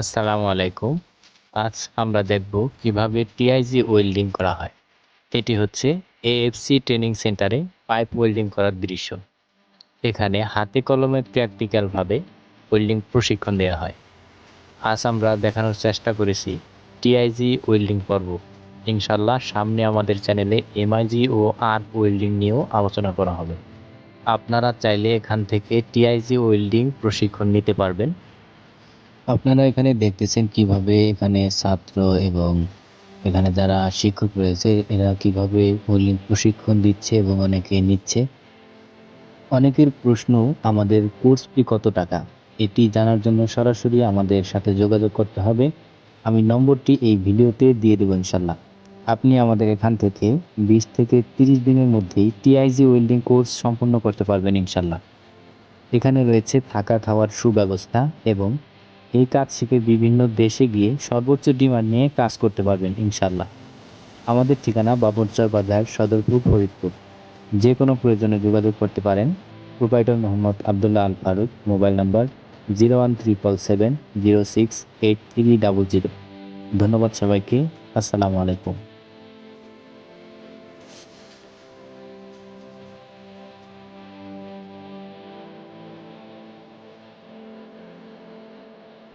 আসসালামু আলাইকুম। আজ আমরা দেখব কীভাবে টিআইজি ওয়েল্ডিং করা হয়। এটি হচ্ছে এএফসি ট্রেনিং সেন্টারে পাইপ ওয়েল্ডিং করার দৃশ্য। এখানে হাতে কলমে প্র্যাকটিক্যালভাবে ওয়েল্ডিং প্রশিক্ষণ দেওয়া হয়। আজ আমরা দেখানোর চেষ্টা করেছি টিআইজি ওয়েল্ডিং পর্ব। ইনশাল্লাহ সামনে আমাদের চ্যানেলে এমআইজি ও আর্ক ওয়েল্ডিং নিয়েও আলোচনা করা হবে। আপনারা চাইলে এখান থেকে টিআইজি ওয়েল্ডিং প্রশিক্ষণ নিতে পারবেন। আপনারা এখানে দেখতেছেন কীভাবে এখানে ছাত্র এবং এখানে যারা শিক্ষক রয়েছে, এরা কীভাবে মৌলিক প্রশিক্ষণ দিচ্ছে এবং অনেকে নিচ্ছে। অনেকের প্রশ্ন, আমাদের কোর্স ফি কত টাকা? এটি জানার জন্য সরাসরি আমাদের সাথে যোগাযোগ করতে হবে। আমি নম্বরটি এই ভিডিওতে দিয়ে দেবো ইনশাল্লাহ আপনি আমাদের এখান থেকে বিশ থেকে তিরিশ দিনের মধ্যেই টিআইজি ওয়েল্ডিং কোর্স সম্পন্ন করতে পারবেন ইনশাল্লাহ এখানে রয়েছে থাকা খাওয়ার সুব্যবস্থা এবং এই কাজ শিখে বিভিন্ন দেশে গিয়ে সর্বোচ্চ ডিমান্ড নিয়ে কাজ করতে পারবেন ইনশাল্লাহ আমাদের ঠিকানা বাবরচর বাজার, সদরপুর, ফরিদপুর। যে কোনো প্রয়োজনে যোগাযোগ করতে পারেন। Proprietor Mohammad Abdullah Al Faruk mobile number zero one triple seven zero six eight three double zero. ধন্যবাদ সবাইকে। আসসালামু আলাইকুম।